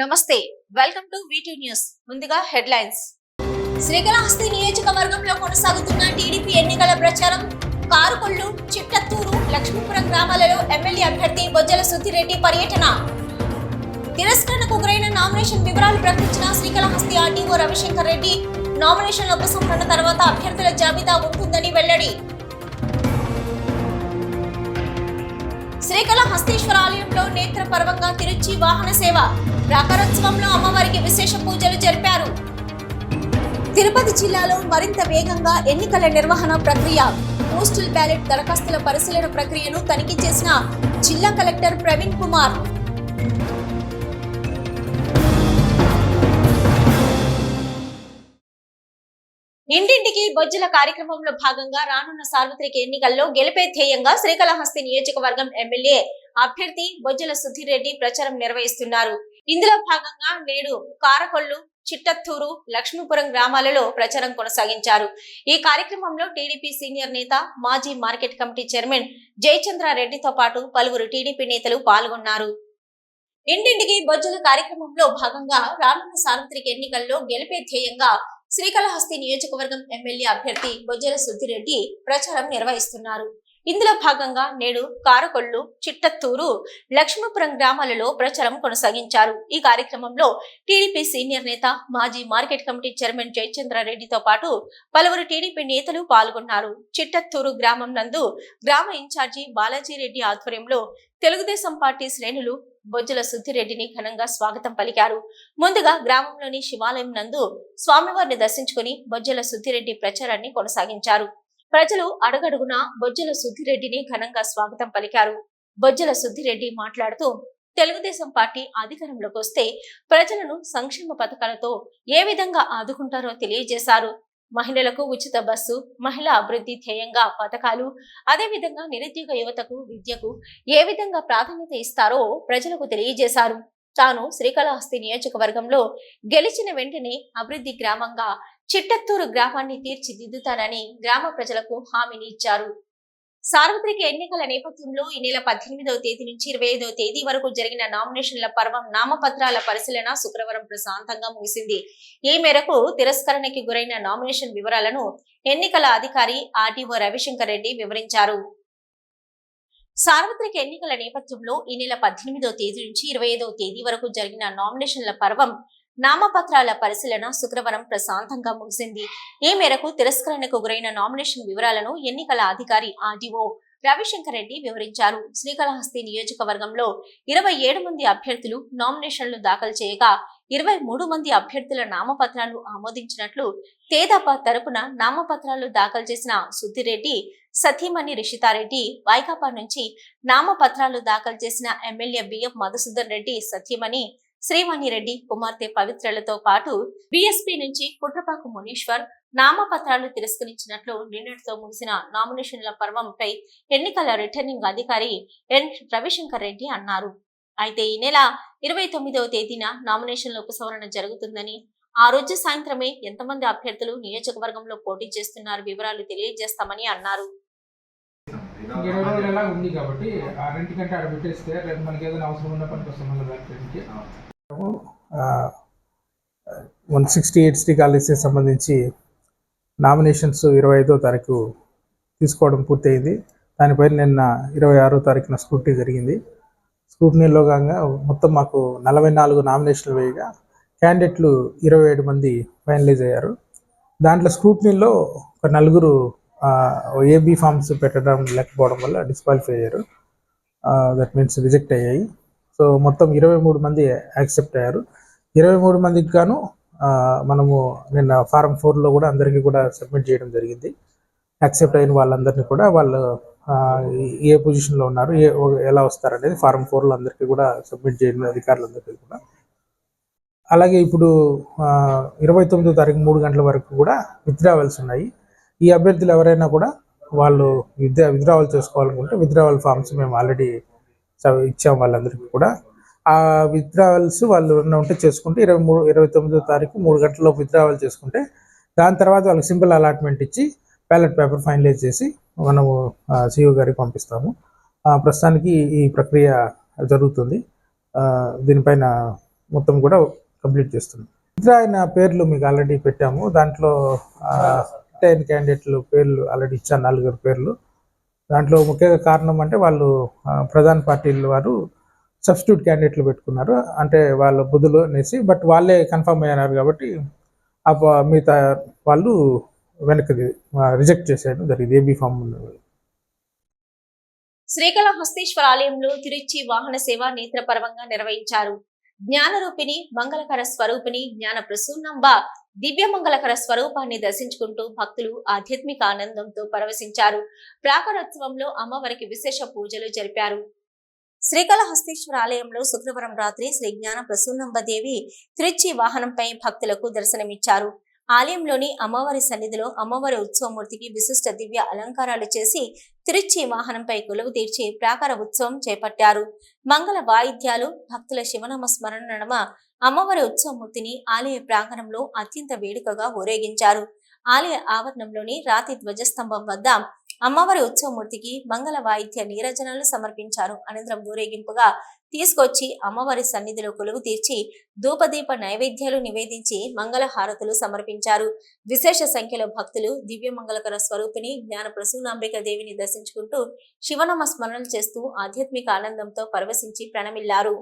నమస్తే welcome to VT news ముందుగా headlines. Srikalahasti నియోజకవర్గంలో కొనసాగుతున్న టీడీపీ ఎన్నికల ప్రచారం కారుకొల్లు చిట్టత్తూరు లక్ష్మీపురం గ్రామాలలో ఎమ్మెల్యే అభ్యర్థి బొజ్జల సుధిరెడ్డి పర్యటన. తిరస్కరణకు గురైన నామినేషన్ వివరాలు ప్రకటించిన శ్రీకాళహస్తి ఆర్టీఓ రవిశంకర్ రెడ్డి నామినేషన్ల ఉపసంహరణ తర్వాత అభ్యర్థుల జాబితా ఉంటుందని వెల్లడి. శ్రీకాళహస్తీశ్వర ఆలయంలో నేత్ర పర్వంగా తిరుచి వాహన సేవ. రాకరోత్సవంలో అమ్మవారికి విశేష పూజలు జరిపారు. తిరుపతి జిల్లాలో మరింత వేగంగా ఎన్నికల నిర్వహణ ప్రక్రియ. పోస్టల్ బ్యాలెట్ దరఖాస్తుల పరిశీలన ప్రక్రియను తనిఖీ చేసిన జిల్లా కలెక్టర్ ప్రవీణ్ కుమార్. ఇంటింటికి బొజ్జుల కార్యక్రమంలో భాగంగా రానున్న సార్వత్రిక ఎన్నికల్లో గెలిపే ధ్యేయంగా శ్రీకాళహస్తి నియోజకవర్గం ఎమ్మెల్యే అభ్యర్థి బొజ్జల సుధీర్ రెడ్డి ప్రచారం నిర్వహిస్తున్నారు. ఇందులో భాగంగా నేడు కారకొల్లు చిట్టత్తూరు లక్ష్మీపురం గ్రామాలలో ప్రచారం కొనసాగించారు. ఈ కార్యక్రమంలో టీడీపీ సీనియర్ నేత మాజీ మార్కెట్ కమిటీ చైర్మన్ జయచంద్రారెడ్డితో పాటు పలువురు టీడీపీ నేతలు పాల్గొన్నారు. ఇంటింటికి బొజ్జల కార్యక్రమంలో భాగంగా రానున్న సార్వత్రిక ఎన్నికల్లో గెలిపే ధ్యేయంగా శ్రీకాళహస్తి నియోజకవర్గం ఎమ్మెల్యే అభ్యర్థి బొజ్జల సుద్దిరెడ్డి ప్రచారం నిర్వహిస్తున్నారు. ఇందులో భాగంగా నేడు కారకొల్లు చిట్టత్తూరు లక్ష్మీపురం గ్రామాలలో ప్రచారం కొనసాగించారు. ఈ కార్యక్రమంలో టీడీపీ సీనియర్ నేత మాజీ మార్కెట్ కమిటీ చైర్మన్ జయచంద్రారెడ్డితో పాటు పలువురు టీడీపీ నేతలు పాల్గొన్నారు. చిట్టత్తూరు గ్రామం నందు గ్రామ ఇన్ఛార్జి బాలాజీ రెడ్డి ఆధ్వర్యంలో తెలుగుదేశం పార్టీ శ్రేణులు బొజ్జల సుద్దిరెడ్డిని ఘనంగా స్వాగతం పలికారు. ముందుగా గ్రామంలోని శివాలయం నందు స్వామివారిని దర్శించుకుని బొజ్జల సుద్దిరెడ్డి ప్రచారాన్ని కొనసాగించారు. ప్రజలు అడుగడుగునా బొజ్జుల సుద్దిరెడ్డిని ఘనంగా స్వాగతం పలికారు. బొజ్జుల సుద్దిరెడ్డి మాట్లాడుతూ తెలుగుదేశం పార్టీ అధికారంలోకి వస్తే ప్రజలను సంక్షేమ పథకాలతో ఏ విధంగా ఆదుకుంటారో తెలియజేశారు. మహిళలకు ఉచిత బస్సు మహిళా అభివృద్ధి ధ్యేయంగా పథకాలు అదేవిధంగా నిరుద్యోగ యువతకు విద్యకు ఏ విధంగా ప్రాధాన్యత ఇస్తారో ప్రజలకు తెలియజేశారు. తాను శ్రీకాళహస్తి నియోజకవర్గంలో గెలిచిన వెంటనే అభివృద్ధి గ్రామంగా చిట్టత్తూరు గ్రామాన్ని తీర్చిదిద్దుతానని గ్రామ ప్రజలకు హామీని ఇచ్చారు. సార్వత్రిక ఎన్నికల నేపథ్యంలో ఈ నెల పద్దెనిమిదవ తేదీ నుంచి ఇరవై ఐదవ తేదీ వరకు జరిగిన నామినేషన్ల పర్వం నామపత్రాల పరిశీలన శుక్రవారం ప్రశాంతంగా ముగిసింది. ఈ మేరకు తిరస్కరణకి గురైన నామినేషన్ వివరాలను ఎన్నికల అధికారి ఆర్టీఓ రవిశంకర్ రెడ్డి వివరించారు. సార్వత్రిక ఎన్నికల నేపథ్యంలో ఈ నెల పద్దెనిమిదవ తేదీ నుంచి ఇరవై ఐదవ తేదీ వరకు జరిగిన నామినేషన్ల పర్వం నామపత్రాల పరిశీలన శుక్రవారం ప్రశాంతంగా ముగిసింది. ఈ మేరకు తిరస్కరణకు గురైన నామినేషన్ వివరాలను ఎన్నికల అధికారి ఆర్డీఓ రవిశంకర్ రెడ్డి వివరించారు. శ్రీకాళహస్తి నియోజకవర్గంలో ఇరవై ఏడు మంది అభ్యర్థులు నామినేషన్లు దాఖలు చేయగా ఇరవై మూడు మంది అభ్యర్థుల నామపత్రాలు ఆమోదించినట్లు తేదాప తరపున నామపత్రాలు దాఖలు చేసిన సుద్దిరెడ్డి సతీమణి రిషితారెడ్డి వైకాపా నుంచి నామపత్రాలు దాఖలు చేసిన ఎమ్మెల్యే బిఎఫ్ మధుసూదన్ రెడ్డి సత్యమణి శ్రీవాణి రెడ్డి కుమార్తె పవిత్రలతో పాటు బీఎస్పీ నుంచి కుట్రపాకు మునీశ్వర్ నామపత్రాలు తిరస్కరించినట్లు నిన్నటితో ముగిసిన నామినేషన్ల పర్వంపై ఎన్నికల రిటర్నింగ్ అధికారి ఎన్. రవిశంకర్ రెడ్డి అన్నారు. అయితే ఈ నెల ఇరవై తొమ్మిదవ తేదీన నామినేషన్ల ఉపసంహరణ జరుగుతుందని ఆ రోజు సాయంత్రమే ఎంతమంది అభ్యర్థులు నియోజకవర్గంలో పోటీ చేస్తున్నారు వివరాలు తెలియజేస్తామని అన్నారు. ఇరవై రోజులు ఎలా ఉంది కాబట్టి ఆ రెంటికంటే ఆడ పెట్టేస్తే రేపు మనకి ఏదైనా అవసరం ఉన్న పనికి వస్తాం మళ్ళీ వన్ సిక్స్టీ ఎయిట్ శ్రీ కాలేజీకి సంబంధించి నామినేషన్స్ ఇరవై ఐదో తారీఖు తీసుకోవడం పూర్తయింది. దానిపైన నిన్న ఇరవై ఆరో తారీఖున స్క్రూటీ జరిగింది. స్క్రూటీలో భాగంగా మొత్తం మాకు నలభై నాలుగు నామినేషన్లు వేయగా క్యాండిడేట్లు ఇరవై ఏడు మంది ఫైనలైజ్ అయ్యారు. దాంట్లో స్క్రూటీలో ఒక నలుగురు ఏబీ ఫామ్స్ పెట్టడం లేకపోవడం వల్ల డిస్క్వాలిఫై అయ్యారు. దట్ మీన్స్ రిజెక్ట్ అయ్యాయి. సో మొత్తం ఇరవై మూడు మంది యాక్సెప్ట్ అయ్యారు. ఇరవై మూడు మందికి గాను మనము నిన్న ఫారం ఫోర్లో కూడా అందరికీ కూడా సబ్మిట్ చేయడం జరిగింది. యాక్సెప్ట్ అయిన వాళ్ళందరినీ కూడా వాళ్ళు ఏ పొజిషన్లో ఉన్నారు ఏ ఎలా వస్తారనేది ఫారం ఫోర్లో అందరికీ కూడా సబ్మిట్ చేయడం అధికారులందరికీ కూడా. అలాగే ఇప్పుడు ఇరవై తొమ్మిదో తారీఖు మూడు గంటల వరకు కూడా విత్డ్రావల్స్ ఉన్నాయి. ఈ అభ్యర్థులు ఎవరైనా కూడా వాళ్ళు విద్యా విత్డ్రావల్ చేసుకోవాలనుకుంటే విత్డ్రావల్ ఫామ్స్ మేము ఆల్రెడీ ఇచ్చాం వాళ్ళందరికీ కూడా. ఆ విత్డ్రావల్స్ వాళ్ళు ఉన్న ఉంటే చేసుకుంటే ఇరవై మూడు ఇరవై తొమ్మిదో తారీఖు మూడు గంటల్లో విత్డ్రావల్ చేసుకుంటే దాని తర్వాత వాళ్ళకి సింపుల్ అలాట్మెంట్ ఇచ్చి బ్యాలెట్ పేపర్ ఫైనలైజ్ చేసి మనము సిఇఓ గారికి పంపిస్తాము. ప్రస్తుతానికి ఈ ప్రక్రియ జరుగుతుంది. ఆ, దీనిపైన మొత్తం కూడా కంప్లీట్ చేస్తున్నాం. ఇతర ఆయన పేర్లు మీకు ఆల్రెడీ పెట్టాము. దాంట్లో టెన్ క్యాండిడేట్లు పేర్లు ఆల్రెడీ ఇచ్చాను నలుగురు పేర్లు. దాంట్లో ముఖ్య కారణం అంటే వాళ్ళు ప్రధాన పార్టీల వారు సబ్స్టిట్యూట్ క్యాండిడేట్లు పెట్టుకున్నారు. అంటే వాళ్ళ బుద్ధులు అనేసి బట్ వాళ్ళే కన్ఫర్మ్ అయ్యారు కాబట్టి ఆ మిగతా వాళ్ళు వెనక్కి రిజెక్ట్ చేసేయడం జరిగింది. ఏబీ ఫామ్ ఉన్న శ్రీకాళహస్తీశ్వర ఆలయంలో తిరుచి వాహన సేవ నేత్రపర్వంగా నిర్వహించారు. జ్ఞానరూపిణి మంగళకర స్వరూపిణి జ్ఞాన ప్రసూన్నంబ దివ్య మంగళకర స్వరూపాన్ని దర్శించుకుంటూ భక్తులు ఆధ్యాత్మిక ఆనందంతో పరవశించారు. ప్రాకారోత్సవంలో అమ్మవారికి విశేష పూజలు జరిపారు. శ్రీకాళహస్తీశ్వర ఆలయంలో శుక్రవారం రాత్రి శ్రీ జ్ఞాన ప్రసూన్నంబ దేవి తిరుచి వాహనంపై భక్తులకు దర్శనమిచ్చారు. ఆలయంలోని అమ్మవారి సన్నిధిలో అమ్మవారి ఉత్సవమూర్తికి విశిష్ట దివ్య అలంకారాలు చేసి తిరుచి వాహనంపై కొలువు తీర్చి ప్రాకార ఉత్సవం చేపట్టారు. మంగళ వాయిద్యాలు భక్తుల శివనామ స్మరణ నడమ అమ్మవారి ఉత్సవమూర్తిని ఆలయ ప్రాంగణంలో అత్యంత వేడుకగా ఊరేగించారు. ఆలయ ఆవరణంలోని రాతి ధ్వజస్తంభం వద్ద అమ్మవారి ఉత్సవమూర్తికి మంగళ వాయిద్య నీరజనాలు సమర్పించారు. అనంతరం ఊరేగింపుగా తీసుకొచ్చి అమ్మవారి సన్నిధిలో కొలువు తీర్చి ధూపదీప నైవేద్యాలు నివేదించి మంగళ హారతులు సమర్పించారు. విశేష సంఖ్యలో భక్తులు దివ్య మంగళకర స్వరూపిణి జ్ఞాన ప్రసూనాంబిక దేవిని దర్శించుకుంటూ శివనామ స్మరణలు చేస్తూ ఆధ్యాత్మిక ఆనందంతో పరవశించి ప్రణమిల్లారు.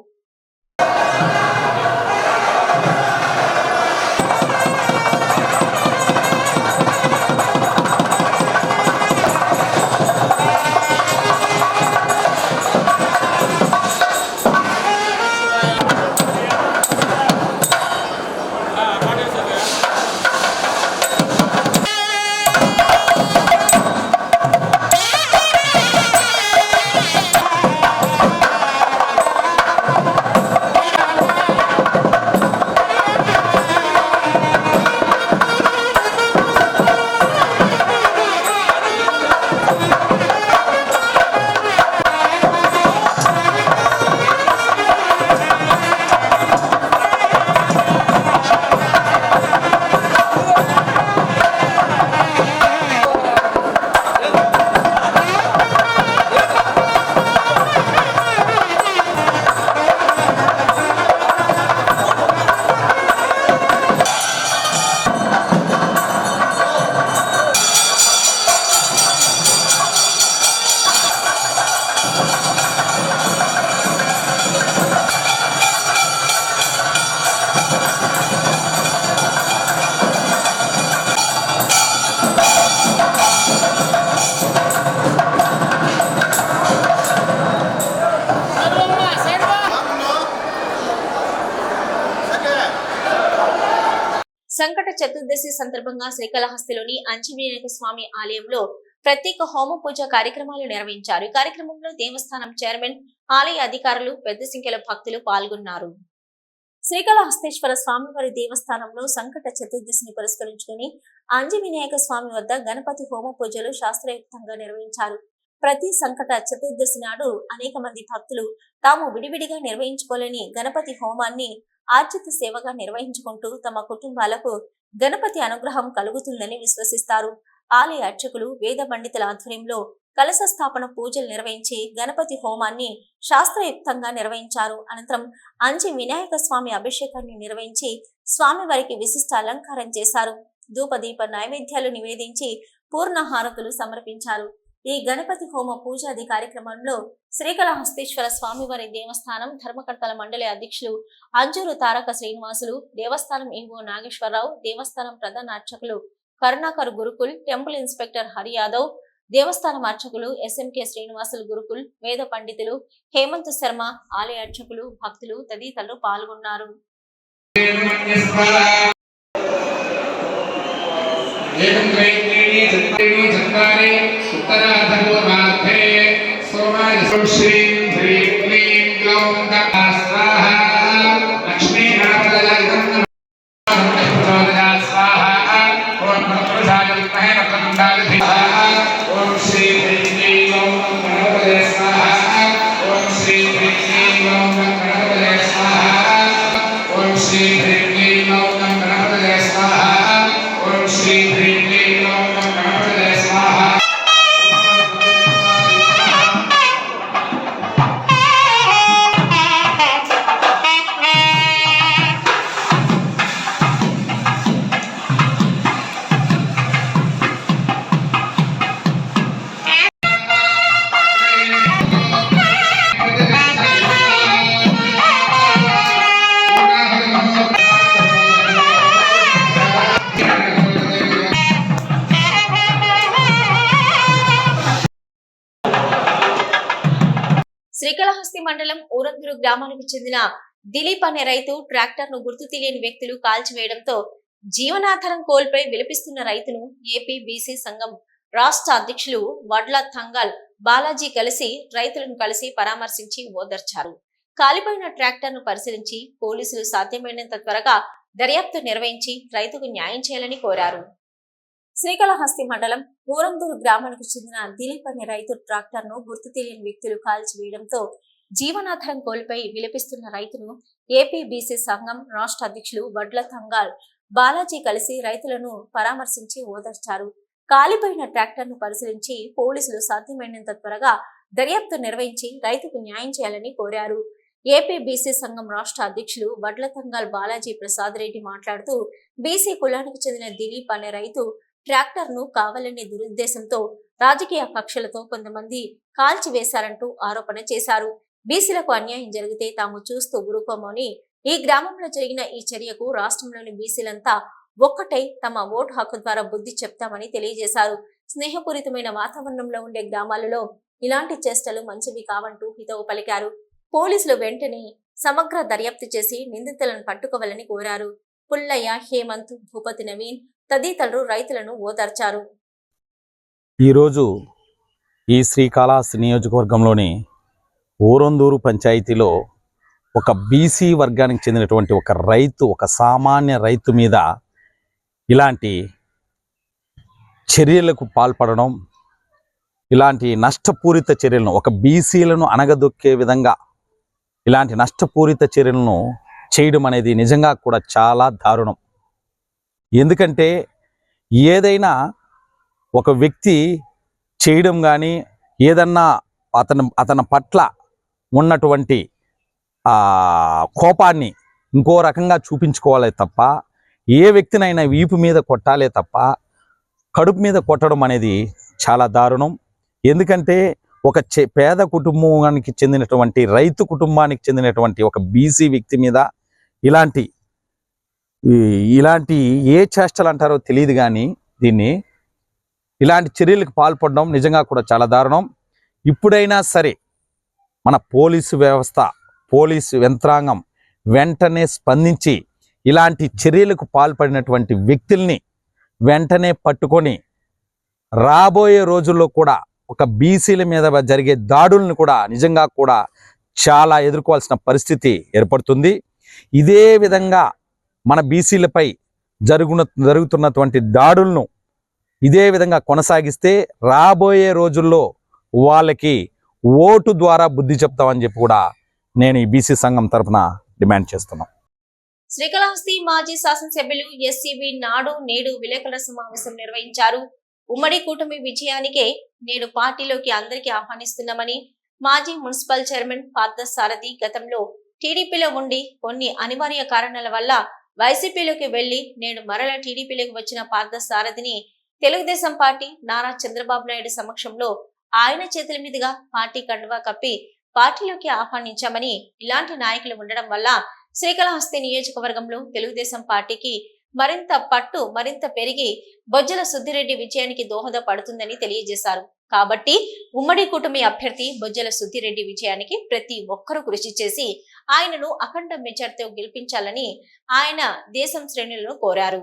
సందర్భంగా శ్రీకాళహస్తిలోని అంజనేయ స్వామి ఆలయంలో ప్రత్యేక హోమ పూజ కార్యక్రమాలు నిర్వహించారు. ఈ కార్యక్రమంలో దేవస్థానం చైర్మన్ ఆలయ అధికారులు పెద్ద సంఖ్యలో భక్తులు పాల్గొన్నారు. శ్రీకాళహస్తేశ్వర స్వామివారి దేవస్థానంలో సంకట చతుర్దశిని పురస్కరించుకుని ఆంజనేయక స్వామి వద్ద గణపతి హోమ పూజలు శాస్త్రయుక్తంగా నిర్వహించారు. ప్రతి సంకట చతుర్దశి నాడు అనేక మంది భక్తులు తాము విడివిడిగా నిర్వహించుకోలేని గణపతి హోమాన్ని ఆర్జిత సేవగా నిర్వహించుకుంటూ తమ కుటుంబాలకు గణపతి అనుగ్రహం కలుగుతుందని విశ్వసిస్తారు. ఆలయ అర్చకులు వేద పండితుల ఆధ్వర్యంలో కలశ స్థాపన పూజలు నిర్వహించి గణపతి హోమాన్ని శాస్త్రయుక్తంగా నిర్వహించారు. అనంతరం అంజి వినాయక స్వామి అభిషేకాన్ని నిర్వహించి స్వామివారికి విశిష్ట అలంకారం చేశారు. ధూపదీప నైవేద్యాలు నివేదించి పూర్ణ హారతులు సమర్పించారు. ఈ గణపతి హోమ పూజాది కార్యక్రమంలో శ్రీకాళహస్తీశ్వర స్వామివారి దేవస్థానం ధర్మకర్తల మండలి అధ్యక్షులు అంజూరు తారక శ్రీనివాసులు దేవస్థానం ఈవో నాగేశ్వరరావు దేవస్థానం ప్రధాన అర్చకులు కరుణాకర్ గురుకుల్ టెంపుల్ ఇన్స్పెక్టర్ హరి యాదవ్ దేవస్థానం అర్చకులు ఎస్ఎంకే శ్రీనివాసులు గురుకుల్ వేద పండితులు హేమంత్ శర్మ ఆలయ అర్చకులు భక్తులు తదితరులు పాల్గొన్నారు. ఏకం త్రైత్రీణి చత్రీణి చత్వారి ఉత్తరాధపూర్వార్థే సోమాయ శ్రీం శ్రీకాళహస్తి మండలం ఊరందూరు గ్రామానికి చెందిన దిలీప్ అనే రైతు ట్రాక్టర్ను గుర్తు తెలియని వ్యక్తులు కాల్చివేయడంతో జీవనాధారం కోల్పోయి విలపిస్తున్న రైతును ఏపీ బీసీ సంఘం రాష్ట్ర అధ్యక్షులు వడ్ల థంగల్ బాలాజీ కలిసి రైతులను కలిసి పరామర్శించి ఓదర్చారు. కాలిపోయిన ట్రాక్టర్ను పరిశీలించి పోలీసులు సాధ్యమైనంత త్వరగా దర్యాప్తు నిర్వహించి రైతుకు న్యాయం చేయాలని కోరారు. శ్రీకాళహస్తి మండలం ఊరందూరు గ్రామానికి చెందిన దిలీప్ అనే రైతు ట్రాక్టర్ను గుర్తు తెలియని వ్యక్తులు కాల్చివేయడంతో జీవనాధారం కోల్పోయి విలపిస్తున్న రైతును ఏపీ బీసీ సంఘం రాష్ట్ర అధ్యక్షులు వడ్ల తంగాల్ బాలాజీ కలిసి రైతులను పరామర్శించి ఓదార్చారు. కాలిపోయిన ట్రాక్టర్ను పరిశీలించి పోలీసులు సాధ్యమైనంత త్వరగా దర్యాప్తు నిర్వహించి రైతుకు న్యాయం చేయాలని కోరారు. ఏపీ బీసీ సంఘం రాష్ట్ర అధ్యక్షులు వడ్ల తంగాల్ బాలాజీ ప్రసాద్ రెడ్డి మాట్లాడుతూ బీసీ కులానికి చెందిన దిలీప్ అనే రైతు ట్రాక్టర్ను కావాలనే దురుద్దేశంతో రాజకీయ కక్షలతో కొంతమంది కాల్చివేశారంటూ ఆరోపణ చేశారు. బీసీలకు అన్యాయం జరిగితే తాము చూస్తూ ఊరుకోమని ఈ గ్రామంలో జరిగిన ఈ చర్యకు రాష్ట్రంలోని బీసీలంతా ఒక్కటై తమ ఓటు హక్కు ద్వారా బుద్ధి చెప్తామని తెలియజేశారు. స్నేహపూరితమైన వాతావరణంలో ఉండే గ్రామాలలో ఇలాంటి చేష్టలు మంచివి కావంటూ హితవు పలికారు. పోలీసులు వెంటనే సమగ్ర దర్యాప్తు చేసి నిందితులను పట్టుకోవాలని కోరారు. పుల్లయ్య హేమంత్ భూపతి నవీన్ తదితరులు రైతులను ఓదార్చారు. ఈరోజు ఈ శ్రీకాళహస్తి నియోజకవర్గంలోని ఊరందూరు పంచాయతీలో ఒక బీసీ వర్గానికి చెందినటువంటి ఒక రైతు ఒక సామాన్య రైతు మీద ఇలాంటి చర్యలకు పాల్పడడం ఇలాంటి నష్టపూరిత చర్యలను ఒక బీసీలను అనగదొక్కే విధంగా ఇలాంటి నష్టపూరిత చర్యలను చేయడం అనేది నిజంగా కూడా చాలా దారుణం. ఎందుకంటే ఏదైనా ఒక వ్యక్తి చేయడం కానీ ఏదన్నా అతను అతని పట్ల ఉన్నటువంటి కోపాన్ని ఇంకో రకంగా చూపించుకోవాలే తప్ప ఏ వ్యక్తినైనా వీపు మీద కొట్టాలే తప్ప కడుపు మీద కొట్టడం అనేది చాలా దారుణం. ఎందుకంటే ఒక చె పేద కుటుంబానికి చెందినటువంటి రైతు కుటుంబానికి చెందినటువంటి ఒక బీసీ వ్యక్తి మీద ఇలాంటి ఇలాంటి ఏ చేష్టలు అంటారో తెలియదు కానీ దీన్ని ఇలాంటి చర్యలకు పాల్పడడం నిజంగా కూడా చాలా దారుణం. ఇప్పుడైనా సరే మన పోలీసు వ్యవస్థ పోలీసు యంత్రాంగం వెంటనే స్పందించి ఇలాంటి చర్యలకు పాల్పడినటువంటి వ్యక్తుల్ని వెంటనే పట్టుకొని రాబోయే రోజుల్లో కూడా ఒక బీసీల మీద జరిగే దాడులను కూడా నిజంగా కూడా చాలా ఎదుర్కోవాల్సిన పరిస్థితి ఏర్పడుతుంది. ఇదే విధంగా మన బీసీలపై జరుగున జరుగుతున్నటువంటి దాడులను ఇదే విధంగా కొనసాగిస్తే రాబోయే రోజుల్లో వాళ్ళకి ఓటు ద్వారా బుద్ధి చెప్తామని చెప్పి కూడా నేను ఈ బీసీ సంఘం తరపున డిమాండ్ చేస్తున్నాను శ్రీకాళహస్తి మాజీ శాసనసభ్యులు ఎస్సీబీ నాడు నేడు విలేకరుల సమావేశం నిర్వహించారు. ఉమ్మడి కూటమి విజయానికే నేడు పార్టీలోకి అందరికీ ఆహ్వానిస్తున్నామని మాజీ మున్సిపల్ చైర్మన్ పార్థసారథి గతంలో టీడీపీలో ఉండి కొన్ని అనివార్య కారణాల వల్ల వైసీపీలోకి వెళ్ళి నేడు మరల టీడీపీలోకి వచ్చిన పార్థసారథిని తెలుగుదేశం పార్టీ నారా చంద్రబాబు నాయుడు సమక్షంలో ఆయన చేతుల మీదుగా పార్టీ కండువా కప్పి పార్టీలోకి ఆహ్వానించామని ఇలాంటి నాయకులు ఉండడం వల్ల శ్రీకాళహస్తి నియోజకవర్గంలో తెలుగుదేశం పార్టీకి మరింత పట్టు మరింత పెరిగి బొజ్జల సుద్దిరెడ్డి విజయానికి దోహదపడుతుందని తెలియజేశారు. కాబట్టి ఉమ్మడి కూటమి అభ్యర్థి బొజ్జల సుద్దిరెడ్డి విజయానికి ప్రతి ఒక్కరూ కృషి చేసి ఆయనను అఖండ మెజార్టీతో గెలిపించాలని ఆయన దేశం శ్రేణులను కోరారు.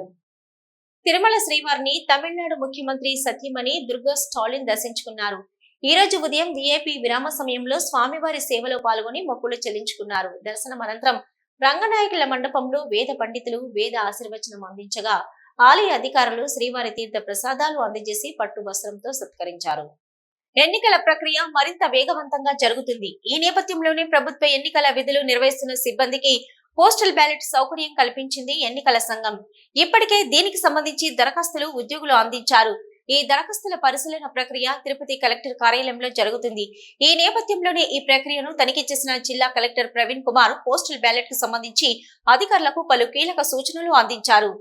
తిరుమల శ్రీవారిని తమిళనాడు ముఖ్యమంత్రి సత్యమణి దుర్గా స్టాలిన్ దర్శించుకున్నారు. ఈ రోజు ఉదయం విఐపి విరామ సమయంలో స్వామివారి సేవలో పాల్గొని మొక్కులు చెల్లించుకున్నారు. దర్శనం అనంతరం రంగనాయకుల మండపంలో వేద పండితులు వేద ఆశీర్వచనం అందించగా ఆలయ అధికారులు శ్రీవారి తీర్థ ప్రసాదాలు అందజేసి పట్టు వస్త్రంతో సత్కరించారు. ఎన్నికల ప్రక్రియ మరింత వేగవంతంగా జరుగుతుంది. ఈ నేపథ్యంలోనే ప్రభుత్వ ఎన్నికల విధులు నిర్వహిస్తున్న సిబ్బందికి పోస్టల్ బ్యాలెట్ సౌకర్యం కల్పించింది ఎన్నికల సంఘం. ఇప్పటికే దీనికి సంబంధించి దరఖాస్తులు ఉద్యోగులు అందించారు. ఈ దరఖాస్తుల పరిశీలన ప్రక్రియ తిరుపతి కలెక్టర్ కార్యాలయంలో జరుగుతుంది. ఈ నేపథ్యంలోనే ఈ ప్రక్రియను తనిఖీ చేసిన జిల్లా కలెక్టర్ ప్రవీణ్ కుమార్ పోస్టల్ బ్యాలెట్కు సంబంధించి అధికారులకు పలు కీలక సూచనలు అందించారు.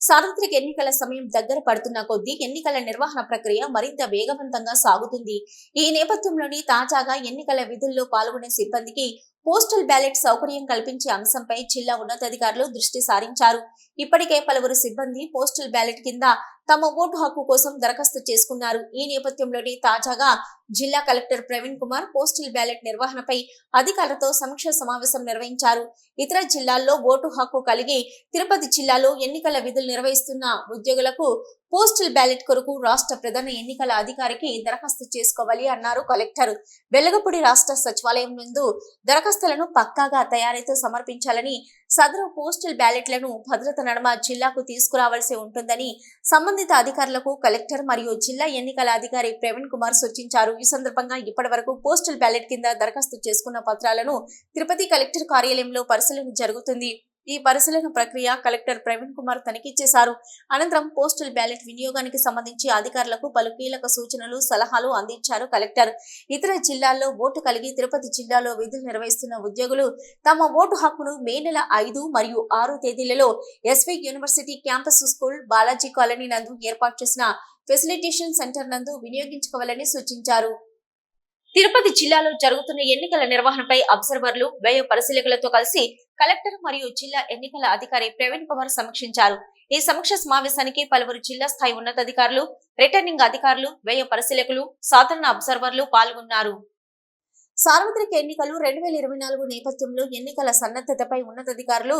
సార్వత్రిక ఎన్నికల సమయం దగ్గర పడుతున్న కొద్దీ ఎన్నికల నిర్వహణ ప్రక్రియ మరింత వేగవంతంగా సాగుతుంది. ఈ నేపథ్యంలోని తాజాగా ఎన్నికల విధుల్లో పాల్గొనే సిబ్బందికి పోస్టల్ బ్యాలెట్ సౌకర్యం కల్పించే అంశంపై జిల్లా ఉన్నతాధికారులు దృష్టి సారించారు. ఇప్పటికే పలువురు సిబ్బంది పోస్టల్ బ్యాలెట్ కింద తమ ఓటు హక్కు కోసం దరఖాస్తు చేసుకున్నారు. ఈ నేపథ్యంలోనే తాజాగా జిల్లా collector Praveen Kumar postal ballot నిర్వహణపై అధికారులతో సమీక్ష సమావేశం నిర్వహించారు. ఇతర జిల్లాల్లో ఓటు హక్కు కలిగి తిరుపతి జిల్లాలో ఎన్నికల విధులు నిర్వహిస్తున్న ఉద్యోగులకు పోస్టల్ బ్యాలెట్ కొరకు రాష్ట్ర ప్రధాన ఎన్నికల అధికారికి దరఖాస్తు చేసుకోవాలి అన్నారు కలెక్టర్. వెలగపూడి రాష్ట్ర సచివాలయం ముందు దరఖాస్తులను పక్కాగా తయారీతో సమర్పించాలని సదరు పోస్టల్ బ్యాలెట్లను భద్రత నడమ జిల్లాకు తీసుకురావాల్సి ఉంటుందని సంబంధిత అధికారులకు కలెక్టర్ మరియు జిల్లా ఎన్నికల అధికారి ప్రవీణ్ కుమార్ సూచించారు. ఈ సందర్భంగా ఇప్పటి వరకు పోస్టల్ బ్యాలెట్ కింద దరఖాస్తు చేసుకున్న పత్రాలను తిరుపతి కలెక్టర్ కార్యాలయంలో పరిశీలన జరుగుతుంది. ఈ పరిశీలన ప్రక్రియ కలెక్టర్ ప్రవీణ్ కుమార్ తనిఖీ చేశారు. అనంతరం పోస్టల్ బ్యాలెట్ వినియోగానికి సంబంధించి అధికారులకు పలు కీలక సూచనలు సలహాలు అందించారు కలెక్టర్. ఇతర జిల్లాల్లో ఓటు కలిగి తిరుపతి జిల్లాలో విధులు నిర్వహిస్తున్న ఉద్యోగులు తమ ఓటు హక్కును మే నెల ఐదు మరియు ఆరు తేదీలలో SV university campus school Balaji colony నందు ఏర్పాటు చేసిన ఫెసిలిటేషన్ సెంటర్ నందు వినియోగించుకోవాలని సూచించారు. తిరుపతి జిల్లాలో జరుగుతున్న ఎన్నికల నిర్వహణపై అబ్జర్వర్లు వ్యయ పరిశీలకులతో కలిసి కలెక్టర్ మరియు జిల్లా ఎన్నికల అధికారి ప్రవీణ్ కుమార్ సమీక్షించారు. ఈ సమీక్ష సమావేశానికి పలువురు జిల్లా స్థాయి ఉన్నతాధికారులు రిటర్నింగ్ అధికారులు వ్యయ పరిశీలకులు సాధారణ అబ్జర్వర్లు పాల్గొన్నారు. సార్వత్రిక ఎన్నికలు రెండు వేల ఇరవై నాలుగు నేపథ్యంలో ఎన్నికల సన్నద్ధతపై ఉన్నతాధికారులు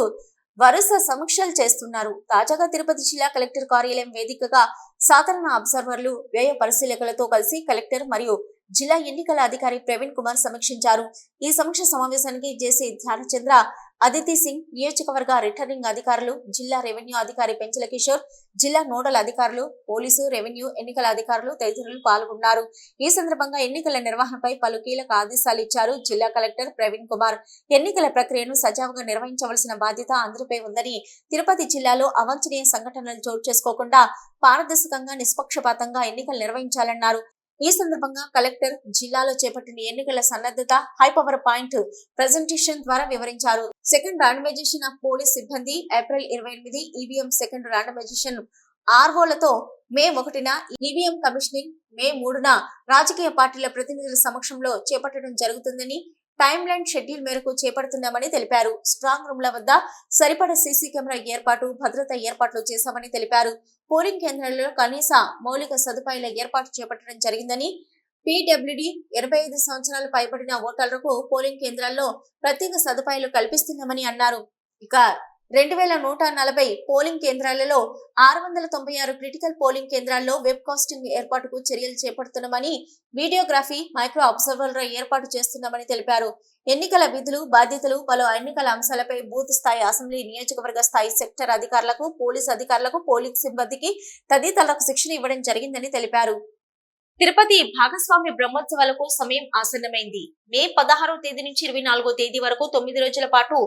వరుస సమీక్షలు చేస్తున్నారు. తాజాగా తిరుపతి జిల్లా కలెక్టర్ కార్యాలయం వేదికగా సాధారణ అబ్జర్వర్లు వ్యయ పరిశీలకులతో కలిసి కలెక్టర్ మరియు జిల్లా ఎన్నికల అధికారి ప్రవీణ్ కుమార్ సమీక్షించారు. ఈ సమీక్ష సమావేశానికి జేసీ ధ్యానచంద్ర అదితి సింగ్ నియోజకవర్గ రిటర్నింగ్ అధికారులు జిల్లా రెవెన్యూ అధికారి పెంచల కిషోర్ జిల్లా నోడల్ అధికారులు పోలీసు రెవెన్యూ ఎన్నికల అధికారులు తదితరులు పాల్గొన్నారు. ఈ సందర్భంగా ఎన్నికల నిర్వహణపై పలు కీలక ఆదేశాలు ఇచ్చారు జిల్లా కలెక్టర్ ప్రవీణ్ కుమార్. ఎన్నికల ప్రక్రియను సజావుగా నిర్వహించవలసిన బాధ్యత అందరిపై ఉందని తిరుపతి జిల్లాలో అవాంఛనీయ సంఘటనలు చోటు చేసుకోకుండా పారదర్శకంగా నిష్పక్షపాతంగా ఎన్నికలు నిర్వహించాలన్నారు. ఈ సందర్భంగా కలెక్టర్ జిల్లాలో చేపట్టిన ఎన్నికల సన్నద్ధత హై పవర్ పాయింట్ ప్రజెంటేషన్ ద్వారా వివరించారు. సెకండ్ రాండమైజేషన్ ఆఫ్ పోలీస్ సిబ్బంది ఏప్రిల్ ఇరవై ఎనిమిది ఈవీఎం సెకండ్ రాండమైజేషన్ ఆర్వోలతో మే ఒకటిన ఈవీఎం కమిషనింగ్ మే మూడున రాజకీయ పార్టీల ప్రతినిధుల సమక్షంలో చేపట్టడం జరుగుతుందని టైం లైన్ షెడ్యూల్ మేరకు చేపడుతున్నామని తెలిపారు. స్ట్రాంగ్ రూమ్ల వద్ద సరిపడ సీసీ కెమెరా ఏర్పాటు భద్రత ఏర్పాట్లు చేశామని తెలిపారు. పోలింగ్ కేంద్రాల్లో కనీస మౌలిక సదుపాయాల ఏర్పాటు చేపట్టడం జరిగిందని పీడబ్ల్యూడి ఎనభై ఐదు సంవత్సరాలు పైబడిన ఓటర్లకు పోలింగ్ కేంద్రాల్లో ప్రత్యేక సదుపాయాలు కల్పిస్తున్నామని అన్నారు. ఇక రెండు వేల నూట నలభై పోలింగ్ కేంద్రాలలో ఆరు వందల తొంభై ఆరు క్రిటికల్ పోలింగ్ కేంద్రాల్లో వెబ్ కాస్టింగ్ ఏర్పాటుకు చర్యలు చేపడుతున్నామని వీడియోగ్రఫీ మైక్రో అబ్జర్వర్ల ఏర్పాటు చేస్తున్నామని తెలిపారు. ఎన్నికల విధులు బాధ్యతలు పలు ఎన్నికల అంశాలపై బూత్ స్థాయి అసెంబ్లీ నియోజకవర్గ స్థాయి సెక్టర్ అధికారులకు పోలీస్ అధికారులకు పోలింగ్ సిబ్బందికి తదితరులకు శిక్షణ ఇవ్వడం జరిగిందని తెలిపారు. తిరుపతి భాగస్వామ్య బ్రహ్మోత్సవాలకు సమయం ఆసన్నమైంది. మే పదహారో తేదీ నుంచి ఇరవై నాలుగో తేదీ వరకు తొమ్మిది రోజుల పాటు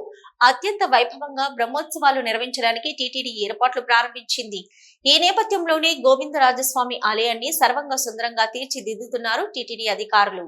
అత్యంత వైభవంగా బ్రహ్మోత్సవాలు నిర్వహించడానికి టీటీడీ ఏర్పాట్లు ప్రారంభించింది. ఈ నేపథ్యంలోనే గోవిందరాజస్వామి ఆలయాన్ని సర్వంగా సుందరంగా తీర్చిదిద్దుతున్నారు టీటీడీ అధికారులు.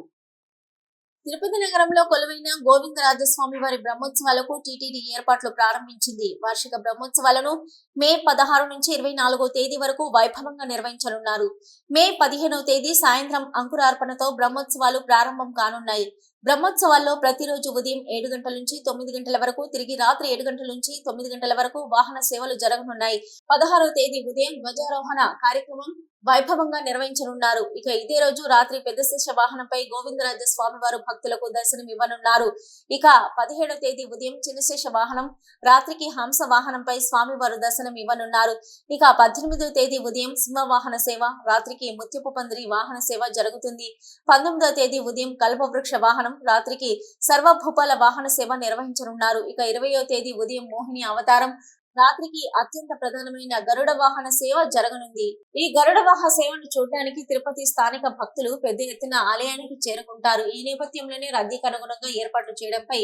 తిరుపతి నగరంలో కొలువైన గోవిందరాజస్వామి వారి బ్రహ్మోత్సవాలకు టీటీడీ ఏర్పాట్లు ప్రారంభించింది. వార్షిక బ్రహ్మోత్సవాలను మే పదహారు నుంచి ఇరవై నాలుగో తేదీ వరకు వైభవంగా నిర్వహించనున్నారు. మే పదిహేనవ తేదీ సాయంత్రం అంకురార్పణతో బ్రహ్మోత్సవాలు ప్రారంభం కానున్నాయి. బ్రహ్మోత్సవాల్లో ప్రతిరోజు ఉదయం ఏడు గంటల నుంచి తొమ్మిది గంటల వరకు తిరిగి రాత్రి ఏడు గంటల నుంచి తొమ్మిది గంటల వరకు వాహన సేవలు జరగనున్నాయి. పదహారవ తేదీ ఉదయం ధ్వజారోహణ కార్యక్రమం వైభవంగా నిర్వహించనున్నారు. ఇక ఇదే రోజు రాత్రి పెద్ద శేష వాహనంపై గోవిందరాజ స్వామి వారు భక్తులకు దర్శనం ఇవ్వనున్నారు. ఇక పదిహేడవ తేదీ ఉదయం చిన్నశేష వాహనం రాత్రికి హంస వాహనంపై స్వామివారు దర్శనం ఇవ్వనున్నారు. ఇక పద్దెనిమిదవ తేదీ ఉదయం సింహ వాహన సేవ రాత్రికి ముత్యపు పందిరి వాహన సేవ జరుగుతుంది. పంతొమ్మిదవ తేదీ ఉదయం కల్పవృక్ష వాహనం రాత్రికి సర్వభూపాల వాహన సేవ నిర్వహించనున్నారు. ఇక ఇరవయో తేదీ ఉదయం మోహిని అవతారం రాత్రికి అత్యంత ప్రధానమైన గరుడ వాహన సేవ జరగనుంది. ఈ గరుడ వాహన సేవను చూడడానికి తిరుపతి స్థానిక భక్తులు పెద్ద ఎత్తున ఆలయానికి చేరుకుంటారు. ఈ నేపథ్యంలోనే రద్దీకి అనుగుణంగా ఏర్పాట్లు చేయడంపై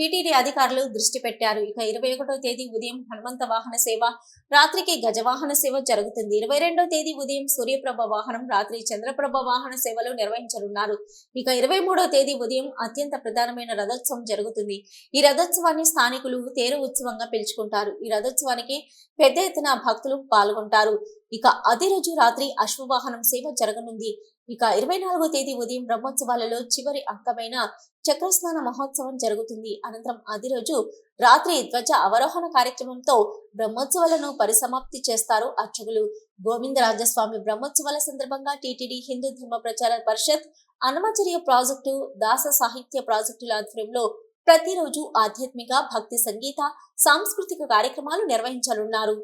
టీటీడీ అధికారులు దృష్టి పెట్టారు. ఇక ఇరవై ఒకటో తేదీ ఉదయం హనుమంత వాహన సేవ రాత్రికి గజవాహన సేవ జరుగుతుంది. ఇరవై రెండో తేదీ ఉదయం సూర్యప్రభ వాహనం రాత్రి చంద్రప్రభ వాహన సేవలు నిర్వహించనున్నారు. ఇక ఇరవై మూడో తేదీ ఉదయం అత్యంత ప్రధానమైన రథోత్సవం జరుగుతుంది. ఈ రథోత్సవాన్ని స్థానికులు తేరు ఉత్సవంగా పిలుచుకుంటారు. ఈ రథోత్సవానికి పెద్ద ఎత్తున భక్తులు పాల్గొంటారు. ఇక అదే రోజు రాత్రి అశ్వవాహనం సేవ జరగనుంది. ఇక ఇరవై నాలుగో తేదీ ఉదయం బ్రహ్మోత్సవాలలో చివరి అంకమైన చక్రస్నాన మహోత్సవం జరుగుతుంది. అనంతరం అదే రోజు రాత్రి ధ్వజ అవరోహణ కార్యక్రమంతో బ్రహ్మోత్సవాలను పరిసమాప్తి చేస్తారు అర్చకులు. గోవిందరాజస్వామి బ్రహ్మోత్సవాల సందర్భంగా టీటీడీ హిందూ ధర్మ ప్రచార పరిషత్ అన్నమాచార్య ప్రాజెక్టు దాస సాహిత్య ప్రాజెక్టుల ఆధ్వర్యంలో ప్రతిరోజు ఆధ్యాత్మిక భక్తి సంగీత సాంస్కృతిక కార్యక్రమాలు నిర్వహించనున్నారు.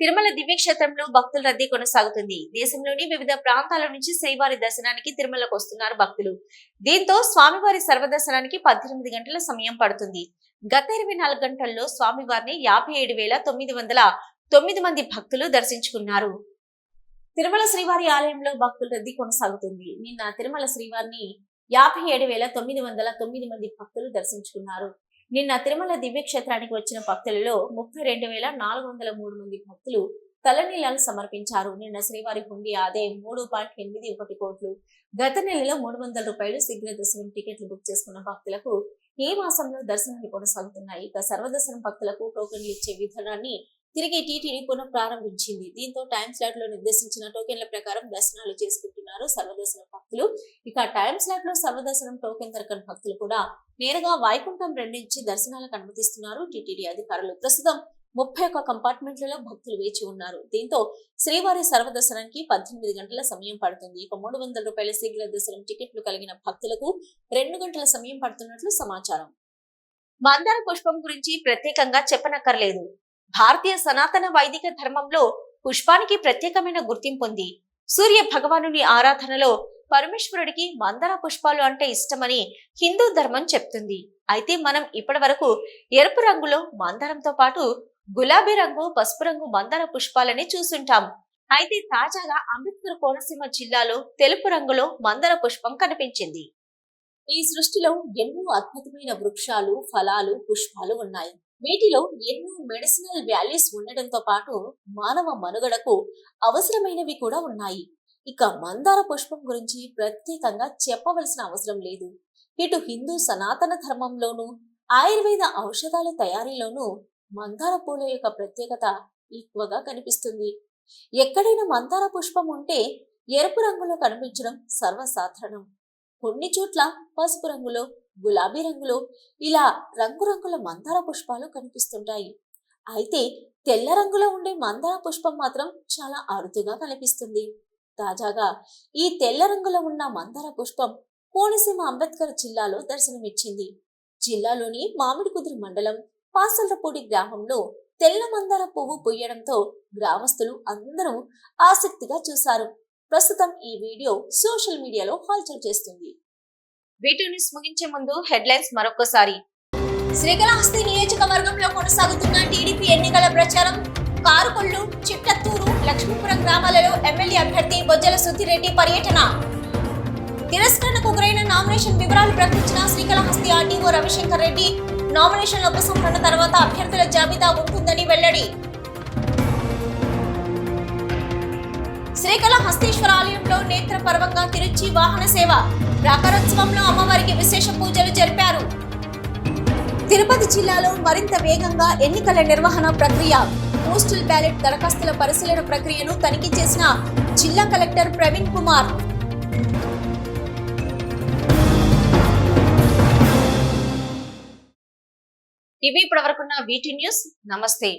తిరుమల దివ్యక్షేత్రంలో భక్తుల రద్దీ కొనసాగుతుంది. దేశంలోని వివిధ ప్రాంతాల నుంచి శ్రీవారి దర్శనానికి తిరుమలకు వస్తున్నారు భక్తులు. దీంతో స్వామివారి సర్వదర్శనానికి పద్దెనిమిది గంటల సమయం పడుతుంది. గత ఇరవై నాలుగు గంటల్లో స్వామివారిని యాభై ఏడు వేల తొమ్మిది వందల తొమ్మిది మంది భక్తులు దర్శించుకున్నారు. తిరుమల శ్రీవారి ఆలయంలో భక్తుల రద్దీ కొనసాగుతుంది. నిన్న తిరుమల శ్రీవారిని యాభై ఏడు వేల తొమ్మిది వందల తొమ్మిది మంది భక్తులు దర్శించుకున్నారు. నిన్న తిరుమల దివ్యక్షేత్రానికి వచ్చిన భక్తులలో ముప్పై రెండు వేల నాలుగు వందల మూడు మంది భక్తులు తలనీలాలు సమర్పించారు. నిన్న శ్రీవారి హుండి ఆదాయం మూడు పాయింట్ ఎనిమిది ఒకటి కోట్లు. గత నెలలో మూడు వందల రూపాయలు శీఘ్ర దర్శనం టికెట్లు బుక్ చేసుకున్న భక్తులకు ఈ మాసంలో దర్శనాలు కొనసాగుతున్నాయి ఇక సర్వదర్శనం భక్తులకు టోకెన్లు ఇచ్చే విధానాన్ని తిరిగి టీటీడీ పునః ప్రారంభించింది. దీంతో టైం స్లాట్లో నిర్దేశించిన టోకెన్ల ప్రకారం దర్శనాలు చేసుకుంటున్నారు సర్వదర్శనం భక్తులు. ఇక టైం స్లాట్లో సర్వదర్శనం టోకెన్ దొరకని భక్తులు కూడా నేరుగా వైకుంఠం రెండించి దర్శనాలకు అనుమతిస్తున్నారు టీటీడీ అధికారులు. ప్రస్తుతం ముప్పై ఒక్క కంపార్ట్మెంట్లలో భక్తులు వేచి ఉన్నారు. దీంతో శ్రీవారి సర్వదర్శనానికి పద్దెనిమిది గంటల సమయం పడుతుంది. ఇక మూడు వందల రూపాయల శీఘ్ర దర్శనం టికెట్లు కలిగిన భక్తులకు రెండు గంటల సమయం పడుతున్నట్లు సమాచారం. మందార పుష్పం గురించి ప్రత్యేకంగా చెప్పనక్కర్లేదు. భారతీయ సనాతన వైదిక ధర్మంలో పుష్పానికి ప్రత్యేకమైన గుర్తింపుంది. సూర్య భగవానుని ఆరాధనలో పరమేశ్వరుడికి మందార పుష్పాలు అంటే ఇష్టమని హిందూ ధర్మం చెప్తుంది. అయితే మనం ఇప్పటి వరకు ఎరుపు రంగులో మందారంతో పాటు గులాబీ రంగు పసుపు రంగు మందార పుష్పాలని చూసుంటాం. అయితే తాజాగా అంబేద్కర్ కోనసీమ జిల్లాలో తెలుపు రంగులో మందార పుష్పం కనిపించింది. ఈ సృష్టిలో ఎన్నో అద్భుతమైన వృక్షాలు ఫలాలు పుష్పాలు ఉన్నాయి. వీటిలో ఎన్నో మెడిసినల్ వాల్యూస్ ఉండడంతో పాటు మానవ మనుగడకు అవసరమైనవి కూడా ఉన్నాయి. ఇక మందార పుష్పం గురించి ప్రత్యేకంగా చెప్పవలసిన అవసరం లేదు. ఇటు హిందూ సనాతన ధర్మంలోనూ ఆయుర్వేద ఔషధాల తయారీలోనూ మందార పూల యొక్క ప్రత్యేకత ఎక్కువగా కనిపిస్తుంది. ఎక్కడైనా మందార పుష్పం ఉంటే ఎరుపు రంగులో కనిపించడం సర్వసాధారణం. కొన్ని చోట్ల పసుపు రంగులో గులాబీ రంగులో ఇలా రంగురంగుల మందార పుష్పాలు కనిపిస్తుంటాయి. అయితే తెల్ల రంగులో ఉండే మందార పుష్పం మాత్రం చాలా అరుదుగా కనిపిస్తుంది. తాజాగా ఈ తెల్ల రంగులో ఉన్న మందార పుష్పం కోనసీమ అంబేద్కర్ జిల్లాలో దర్శనమిచ్చింది. జిల్లాలోని మామిడికుదురు మండలం పాసలపూడి గ్రామంలో తెల్ల మందార పువ్వు పూయడంతో గ్రామస్తులు అందరూ ఆసక్తిగా చూశారు. ప్రస్తుతం ఈ వీడియో సోషల్ మీడియాలో హల్చల్ చేస్తుంది. వీటి న్యూస్ ముగించే ముందు హెడ్లైన్స్ మరొకసారి శ్రీకాళహస్తి నియోజకవర్గంలో కొనసాగుతున్న టీడీపీ ఎన్నికల ప్రచారం కారుకొల్లు చిట్టత్తూరు లక్ష్మీపురం గ్రామాలలో ఎమ్మెల్యే అభ్యర్థి బొజ్జల సుధిరెడ్డి పర్యటన. తిరస్కరణకు గురైన నామినేషన్ వివరాలు ప్రకటించిన శ్రీకాళహస్తి ఆర్టీఓ రవిశంకర్ రెడ్డి నామినేషన్ల ఉపసంహరణ తర్వాత అభ్యర్థుల జాబితా ఉంటుందని వెల్లడి. శ్రీకాళహస్తీశ్వర ఆలయంలో నేత్ర పర్వంగా తిరుచి వాహన సేవ. ప్రాకారోత్సవంలో అమ్మవారికి విశేష పూజలు జరిపారు. తిరుపతి జిల్లాలో మరింత వేగంగా ఎన్నికల నిర్వహణ ప్రక్రియ పోస్టల్ బ్యాలెట్ దరఖాస్తుల పరిశీలన ప్రక్రియను తనిఖీ చేసిన జిల్లా కలెక్టర్ ప్రవీణ్ కుమార్. ఇవి ఇప్పటివరకున్న వీటి న్యూస్. నమస్తే.